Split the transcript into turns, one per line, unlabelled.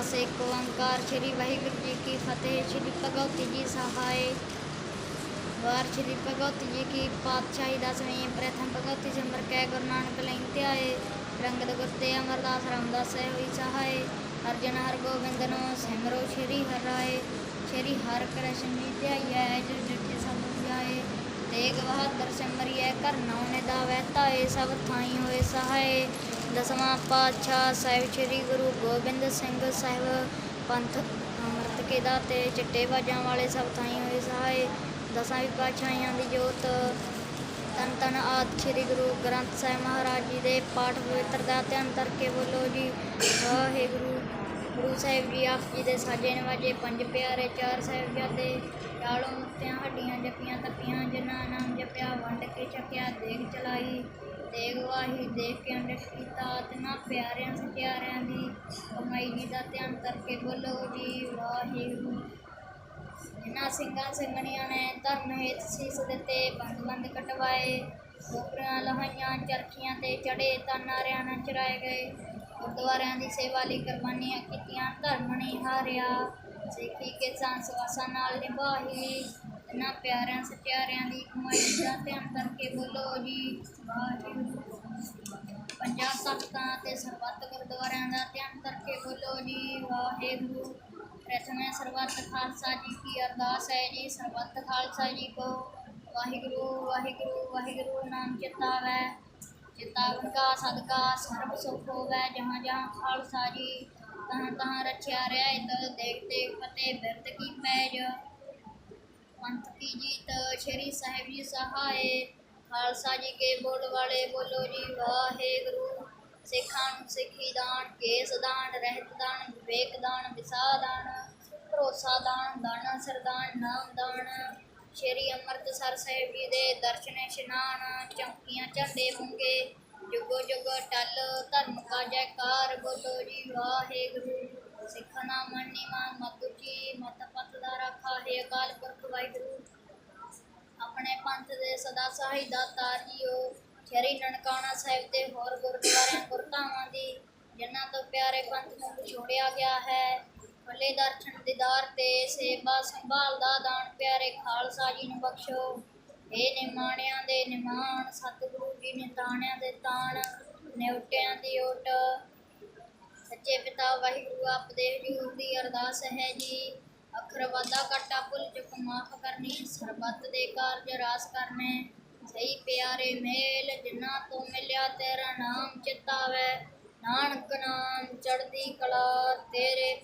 ਖਾਲਸਾ ਇੱਕ ਓੰਕਾਰ ਸ੍ਰੀ ਵਾਹਿਗੁਰੂ ਜੀ ਕੀ ਫਤਿਹ, ਸ੍ਰੀ ਭਗਵਤੀ ਜੀ ਸਹਾਏ ਵਾਰ ਸ੍ਰੀ ਭਗਵਤੀ ਜੀ ਕੀ ਪਾਤਸ਼ਾਹੀ ਦਸਵੀਂ ਪ੍ਰਥਮ ਭਗਵਤੀ ਸਿਮਰ ਕੈ ਗੁਰੂ ਨਾਨਕ ਲੈਂ ਧਿਆਏ ਰੰਗਦ ਗੁਰਤੇ ਅਮਰਦਾਸ ਰਾਮਦਾਸ ਹੈ ਹੋਈ ਸਹਾਏ ਅਰਜਨ ਹਰ ਗੋਬਿੰਦ ਨੂੰ ਸਿਮਰੋ ਸ੍ਰੀ ਹਰਿ ਰਾਏ। ਸ੍ਰੀ ਹਰ ਕ੍ਰਿਸ਼ਨ ਜੀ ਧਿਆਈਐ ਜੋ ਜਿਤੇ ਸਭ ਜਾਏ ਤੇਗ ਬਹਾਦਰ ਸਿਮਰਿਐ ਕਰਨਉ ਨੇ ਦਾ ਵਹਿਤਾਏ ਸਭ ਥਾਈ ਹੋਏ ਸਹਾਏ। ਦਸਵਾਂ ਪਾਤਸ਼ਾਹ ਸਾਹਿਬ ਸ੍ਰੀ ਗੁਰੂ ਗੋਬਿੰਦ ਸਿੰਘ ਸਾਹਿਬ ਪੰਥ ਅੰਮ੍ਰਿਤ ਕੇ ਦਾਤੇ ਚਿੱਟੇ ਬਾਜਾਂ ਵਾਲੇ ਸਭ ਥਾਈ ਹੋਏ ਸਹਾਏ। ਦਸਾਂ ਵੀ ਪਾਤਸ਼ਾਹੀਆਂ ਦੀ ਜੋਤ। ਤਨ ਤਨ ਆਦਿ ਸ੍ਰੀ ਗੁਰੂ ਗ੍ਰੰਥ ਸਾਹਿਬ ਮਹਾਰਾਜ ਜੀ ਦੇ ਪਾਠ ਪਵਿੱਤਰ ਦਾ ਧਿਆਨ ਕਰਕੇ ਬੋਲੋ ਜੀ। ਵਾਹਿਗੁਰੂ। ਗੁਰੂ ਸਾਹਿਬ ਜੀ ਆਪ ਜੀ ਦੇ ਸਾਜੇ ਨਵਾਜੇ ਪੰਜ ਪਿਆਰੇ ਚਾਰ ਸਾਹਿਬਜ਼ਾਦੇ। ਚਾਲੋਂ ਮੁਕਤਿਆਂ ਹੱਡੀਆਂ ਜਪੀਆਂ, ਤਪੀਆਂ ਜਿਨ੍ਹਾਂ ਨਾਮ ਜਪਿਆ, ਵੰਡ ਕੇ ਛਕਿਆ ਦੇਗ ਚਲਾਈ। ਦੇਗ ਦੇਖ ਕੇ ਅੰਡਿਤ ਕੀਤਾ ਤਿਨਾਂ ਪਿਆਰਿਆਂ ਸਚਿਆਰਿਆਂ ਦੀ ਕਮਾਈ ਜੀ ਦਾ ਧਿਆਨ ਕਰਕੇ ਬੋਲੋ ਜੀ, ਵਾਹਿਗੁਰੂ। ਜਿਨ੍ਹਾਂ ਸਿੰਘਾਂ ਸਿੰਘਣੀਆਂ ਨੇ ਧਰਮ ਹੇਤ ਸੀਸ ਦਿੱਤੇ, ਬੰਦ ਬੰਦ ਕਟਵਾਏ ਕੋਪਰੀਆਂ ਲਹਾਈਆਂ ਚਰਖੀਆਂ ਤੇ ਚੜੇ ਤਾਨਾਰਿਆਂ ਨਾਲ ਚਰਾਏ ਗਏ। ਗੁਰਦੁਆਰਿਆਂ ਦੀ ਸੇਵਾ ਲਈ ਕੁਰਬਾਨੀਆਂ ਕੀਤੀਆਂ, ਧਰਮ ਨਹੀਂ ਹਾਰਿਆ। ਸਿੱਖੀ ਕੇ ਸਾਂਸ ਵਾਸਾਂ ਨਾਲ ਨਿਭਾਹੀ। ਇਹਨਾਂ ਪਿਆਰਿਆਂ ਸਚਿਆਰਿਆਂ ਦੀ ਕਮਾਈ ਦਾ ਧਿਆਨ ਕਰਕੇ ਬੋਲੋ ਜੀ। ਪੰਜਾਬ ਤਖਤਾਂ ਤੇ ਸਰਬੱਤ ਗੁਰਦੁਆਰਿਆਂ ਦਾ ਧਿਆਨ ਕਰਕੇ ਬੋਲੋ ਜੀ। ਵਾਹਿਗੁਰੂ। ਪ੍ਰਥਮੇ ਸਰਬੱਤ ਖਾਲਸਾ ਜੀ ਕੀ ਅਰਦਾਸ ਹੈ ਜੀ। ਸਰਬੱਤ ਖਾਲਸਾ ਜੀ ਕੋ ਵਾਹਿਗੁਰੂ ਵਾਹਿਗੁਰੂ ਵਾਹਿਗੁਰੂ ਨਾਮ ਚਿਤਾਵੈ ਚਿਤਾਵਨ ਕਾ ਸਦਕਾ ਸਰਬ ਸੁਖ ਹੋਵੈ ਜਹਾਂ ਜਹਾਂ ਖਾਲਸਾ ਜੀ। ਤਹਾਂ ਤਹਾਂ ਰਖਿਆ ਰਿਹਾ ਤਲ ਦੇਖ ਦੇਖ ਫਤਿਹ ਬਿਰਤ ਕੀ ਪੈਜ। ਪੰਥ ਕੀ ਜੀਤ ਸ਼੍ਰੀ ਸਾਹਿਬ ਜੀ ਸਹਾਏ, ਖਾਲਸਾ ਜੀ ਕੇ ਬੋਲ ਵਾਲੇ ਬੋਲੋ ਜੀ, ਵਾਹਿਗੁਰੂ। ਸਿੱਖਾਂ ਨੂੰ ਸਿੱਖੀ ਦਾਨ, ਕੇਸ ਦਾਨ, ਰਹਿਤ ਦਾਨ, ਵਿਵੇਕ ਦਾਨ ਵਿਸਾ ਦਾਨ, ਭਰੋਸਾ ਦਾਨ, ਦਾਨਾ, ਸਰਦਾਨ, ਨਾਮ ਦਾਨ। ਸ਼੍ਰੀ ਅੰਮ੍ਰਿਤਸਰ ਸਾਹਿਬ ਜੀ ਦੇ ਦਰਸ਼ਨ ਇਸ਼ਨਾਨ, ਚੌਕੀਆਂ ਝੰਡੇ ਮੁੰਗੇ, ਜੁਗੋ ਜੁਗੋ ਟਲ, ਧਰਮ ਕਾ ਜੈਕਾਰ ਬੋਲੋ ਜੀ, ਵਾਹਿਗੁਰੂ। ਸਿੱਖ ਨਾਮ ਮੰਨੀ ਮਾਂ ਮਤੁਚੀ ਮਤ ਪਤ ਹੈ ਅਕਾਲ ਪੁਰਖ ਵਾਹਿਗੁਰੂ, ਆਪਣੇ ਪੰਥ ਦੇ ਸਦਾ ਸਹਾਈ ਦਾਤਾਰ ਜੀਓ ਸ਼੍ਰੀ ਨਨਕਾਣਾ ਸਾਹਿਬ ਤੇ ਹੋਰ ਗੁਰਦੁਆਰਿਆਂ, ਗੁਰਧਾਮਾਂ ਦੀ, ਜਿਨ੍ਹਾਂ ਤੋਂ ਪਿਆਰੇ ਪੰਥ ਨੂੰ ਵਿਛੋੜਿਆ ਗਿਆ ਹੈ। ਖੁੱਲੇ ਦਰਸ਼ਨ ਦੀਦਾਰ ਤੇ ਸੇਵਾ ਸੰਭਾਲ ਦਾ ਦਾਨ ਪਿਆਰੇ ਖਾਲਸਾ ਜੀ ਨੂੰ ਬਖਸ਼ੋ। ਇਹ ਨਿਮਾਣਿਆਂ ਦੇ ਨਿਮਾਣ, ਸਤਿਗੁਰੂ ਜੀ ਨੇ ਤਾਣਿਆਂ ਦੇ ਤਾਣ, ਨਿਉਟਿਆਂ ਦੀ ਓਟ। ਸੱਚੇ ਪਿਤਾ ਵਾਹਿਗੁਰੂ, ਆਪ ਦੇ ਹਜ਼ੂਰ ਦੀ ਅਰਦਾਸ ਹੈ ਜੀ। ਅੱਖਰ ਵਾਦਾ ਕਾਟਾ ਭੁੱਲ ਚੁੱਕ, ਮਾਫ ਕਰਨੀ, ਸਰਬੱਤ ਦੇ ਕਾਰਜ ਰਾਸ ਕਰਨੇ। ਸਹੀ ਪਿਆਰੇ ਮੇਲ, ਜਿਨ੍ਹਾਂ ਤੋਂ ਮਿਲਿਆ ਤੇਰਾ ਨਾਮ ਚਿਤਾਵੇ। ਨਾਨਕ ਨਾਮ ਚੜਦੀ ਕਲਾ, ਤੇਰੇ